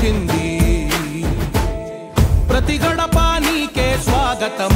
నిన్నే ప్రతి గడప నీకే స్వాగతం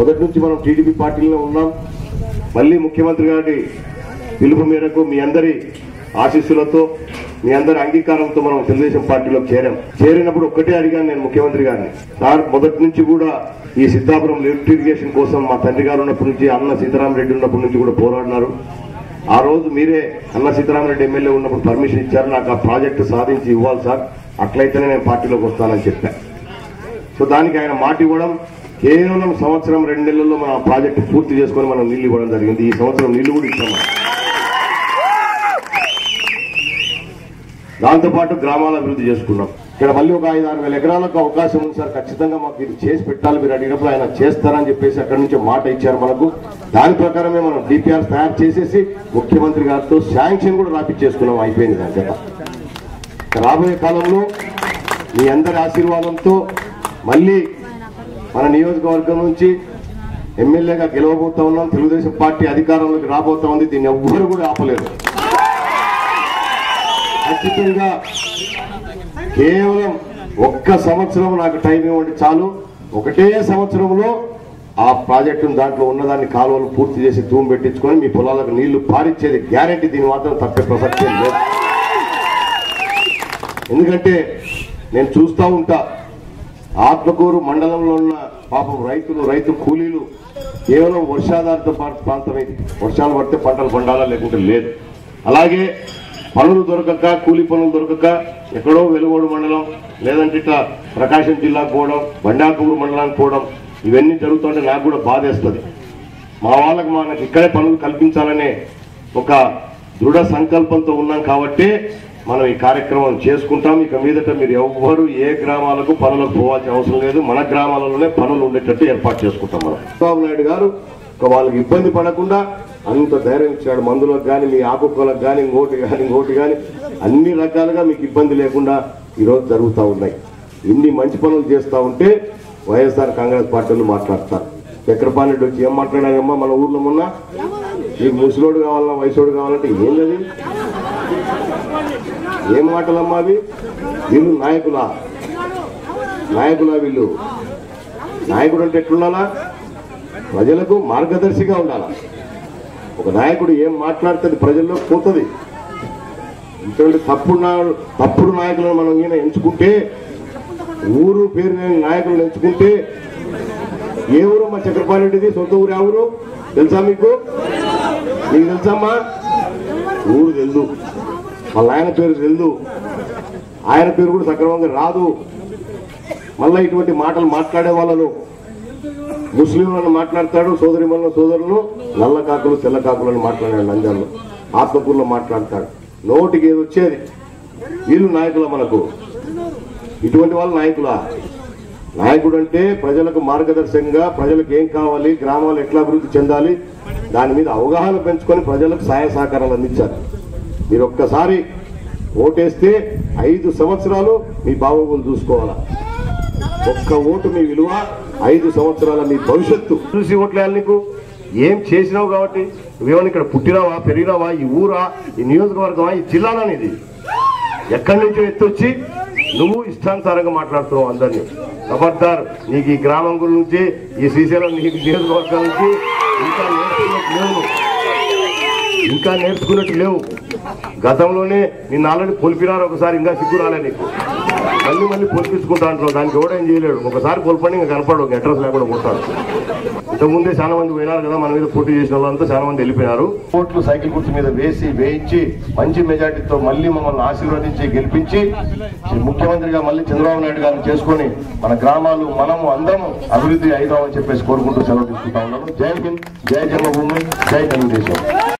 మొదటి నుంచి మనం టీడీపీ పార్టీలో ఉన్నాం. మళ్ళీ ముఖ్యమంత్రి గారి పిలుపు మేరకు మీ అందరి ఆశీస్సులతో మీ అందరి అంగీకారంతో మనం తెలుగుదేశం పార్టీలో చేరాం. చేరినప్పుడు ఒక్కటే అడిగాను నేను ముఖ్యమంత్రి గారిని. సార్ మొదటి నుంచి కూడా ఈ సిద్ధాపురం లిఫ్ట్ ఇరిగేషన్ కోసం మా తండ్రి గారు ఉన్నప్పటి నుంచి అన్న సీతారామరెడ్డి ఉన్నప్పటి నుంచి కూడా పోరాడినారు. ఆ రోజు మీరే అన్న సీతారామరెడ్డి ఎమ్మెల్యే ఉన్నప్పుడు పర్మిషన్ ఇచ్చారు. నాకు ఆ ప్రాజెక్టు సాధించి ఇవ్వాలి సార్. అట్లయితేనే నేను పార్టీలోకి వస్తానని చెప్పాను సో దానికి ఆయన మాట ఇవ్వడం కేవలం సంవత్సరం రెండు నెలల్లో మనం ఆ ప్రాజెక్టు పూర్తి చేసుకొని మనం నీళ్ళు ఇవ్వడం జరిగింది. ఈ సంవత్సరం నీళ్ళు కూడా ఇస్తాం దాంతోపాటు గ్రామాల అభివృద్ధి చేసుకున్నాం. ఇక్కడ మళ్ళీ ఒక ఐదు ఆరు వేల ఎకరాలకు అవకాశం ఉంది సార్. ఖచ్చితంగా మాకు ఇది చేసి పెట్టాలి. మీరు అడిగినప్పుడు ఆయన చేస్తారని చెప్పేసి అక్కడి నుంచి మాట ఇచ్చారు మనకు. దాని ప్రకారమే మనం డిపిఆర్ తయారు చేసేసి ముఖ్యమంత్రి గారితో శాంక్షన్ కూడా రాపిచ్చేసుకున్నాం. అయిపోయింది దాని చేత రాబోయే కాలంలో మీ అందరి ఆశీర్వాదంతో మళ్ళీ మన నియోజకవర్గం నుంచి ఎమ్మెల్యేగా గెలవబోతా ఉన్నాం. తెలుగుదేశం పార్టీ అధికారంలోకి రాబోతా ఉంది. దీన్ని ఎవ్వరు కూడా ఆపలేరు. ఖచ్చితంగా కేవలం ఒక్క సంవత్సరం నాకు టైం ఇవ్వండి చాలు. ఒకటే సంవత్సరంలో ఆ ప్రాజెక్టును దాంట్లో ఉన్నదాన్ని కాలువలు పూర్తి చేసి తూము పెట్టించుకొని మీ పొలాలకు నీళ్ళు పారిచ్చేది గ్యారెంటీ. దీని మాత్రం తప్పే ప్రసక్తి లేదు. ఎందుకంటే నేను చూస్తూ ఉంటా. ఆత్మకూరు మండలంలో ఉన్న పాపం రైతులు రైతు కూలీలు కేవలం వర్షాధారిత ప్రా- ప్రాంతం ఇది వర్షాలు పడితే పంటలు పండాలా లేకుంటే లేదు. అలాగే పనులు దొరకక కూలి పనులు దొరకక ఎక్కడో వెలుగోడు మండలం లేదంటే ఇట్లా ప్రకాశం జిల్లాకు పోవడం బండాకూరు మండలానికి పోవడం ఇవన్నీ జరుగుతుంటే నాకు కూడా బాధేస్తుంది. మా వాళ్ళకి మనకి ఇక్కడే పనులు కల్పించాలనే ఒక దృఢ సంకల్పంతో ఉన్నాం కాబట్టి మనం ఈ కార్యక్రమం చేసుకుంటాం. ఇక మీదట మీరు ఎవ్వరు ఏ గ్రామాలకు పనులకు పోవాల్సిన అవసరం లేదు. మన గ్రామాలలోనే పనులు ఉండేటట్టు ఏర్పాటు చేసుకుంటాం మనం. చంద్రబాబు నాయుడు గారు ఒక వాళ్ళకి ఇబ్బంది పడకుండా అంత ధైర్యం ఇచ్చాడు. మందులకు కానీ మీ ఆకుకూలకు కానీ ఇంకోటి కానీ ఇంకోటి కానీ అన్ని రకాలుగా మీకు ఇబ్బంది లేకుండా ఈరోజు జరుగుతూ ఉన్నాయి. ఇన్ని మంచి పనులు చేస్తూ ఉంటే వైఎస్ఆర్ కాంగ్రెస్ పార్టీలు మాట్లాడతారు. చక్రపాణి వచ్చి ఏం మాట్లాడారమ్మా? మన ఊర్లో మొన్న ఈ ముసలోడు కావాలన్నా వయసోడు కావాలంటే ఏం లేదు. ఏం మాటలమ్మా అవి? వీళ్ళు నాయకులా? నాయకులా వీళ్ళు? నాయకుడు అంటే ఎట్లుండాలా? ప్రజలకు మార్గదర్శిగా ఉండాలా? ఒక నాయకుడు ఏం మాట్లాడుతుంది ప్రజల్లో పోతుంది. ఇటువంటి తప్పుడు నా- తప్పుడు నాయకులను మనం ఈయన ఎంచుకుంటే ఊరు పేరు లేని నాయకులను ఎంచుకుంటే ఏ ఊరు మా చక్రపాలెడ్డిది సొంత ఊరు ఆ ఊరు? తెలుసా మీకు? మీకు తెలుసమ్మా ఊరు తెలుసు. వాళ్ళ ఆయన పేరు తెలుదు. ఆయన పేరు కూడా సక్రమంగా రాదు. మళ్ళీ ఇటువంటి మాటలు మాట్లాడే వాళ్ళను ముస్లింలను మాట్లాడతాడు సోదరి సోదరులు నల్ల కాకులు తెల్ల కాకులను మాట్లాడాడు నంద్యాలలో ఆత్మకూరులో మాట్లాడతాడు. నోటికి ఏది వచ్చేది? వీళ్ళు నాయకుల మనకు. ఇటువంటి వాళ్ళు నాయకులా. నాయకుడు అంటే ప్రజలకు మార్గదర్శకంగా ప్రజలకు ఏం కావాలి గ్రామాలు ఎట్లా అభివృద్ధి చెందాలి దాని మీద అవగాహన పెంచుకొని ప్రజలకు సహాయ సహకారాలు అందించారు మీరు ఒక్కసారి ఓటేస్తే ఐదు సంవత్సరాలు మీ బాగోగులు చూసుకోవాలా. ఒక్క ఓటు మీ విలువ ఐదు సంవత్సరాల మీ భవిష్యత్తు. చూసి ఓట్లేయాలి నీకు? ఏం చేసినావు కాబట్టి? నువ్వేమైనా ఇక్కడ పుట్టినావా పెరిగినావా? ఈ ఊరా ఈ నియోజకవర్గమా? ఈ జిల్లానా ఇది ఎక్కడి నుంచో ఎత్తొచ్చి నువ్వు ఇష్టానుసారంగా మాట్లాడుతున్నావు అందరినీ. ఖబర్దార్ నీకు ఈ గ్రామం గురించి ఈ శ్రీశైలం నీకు నియోజకవర్గం నుంచి ఇంకా నేర్చుకున్నట్టు ఇంకా నేర్చుకున్నట్టు లేవు. గతంలోనే నిన్న ఆల్రెడీ పొలిపినారు ఒకసారి ఇంకా సిగ్గు రాలే నీకు. మళ్ళీ మళ్ళీ పొలిపించుకుంటా అంటారు దానికి కూడా ఏం చేయలేడు. ఒకసారి పొలిపండి ఇంకా కనపడు ఒక అడ్రస్ లేకుండా కొడతాడు ఇంతకుముందే చాలా మంది పోయినారు కదా మన మీద పోటీ చేసిన వాళ్ళంతా చాలా మంది వెళ్ళిపోయారు ఓట్లు సైకిల్ గుర్తు మీద వేసి వేయించి మంచి మెజార్టీతో మళ్ళీ మమ్మల్ని ఆశీర్వదించి గెలిపించి ముఖ్యమంత్రిగా మళ్ళీ చంద్రబాబు నాయుడు గారిని చేసుకొని మన గ్రామాలు మనము అందరం అభివృద్ధి అవుదామని చెప్పేసి కోరుకుంటూ సెలవు తీసుకుంటా ఉన్నాను. జై హింద్ జై జన్మభూమి జై తెలుగుదేశం.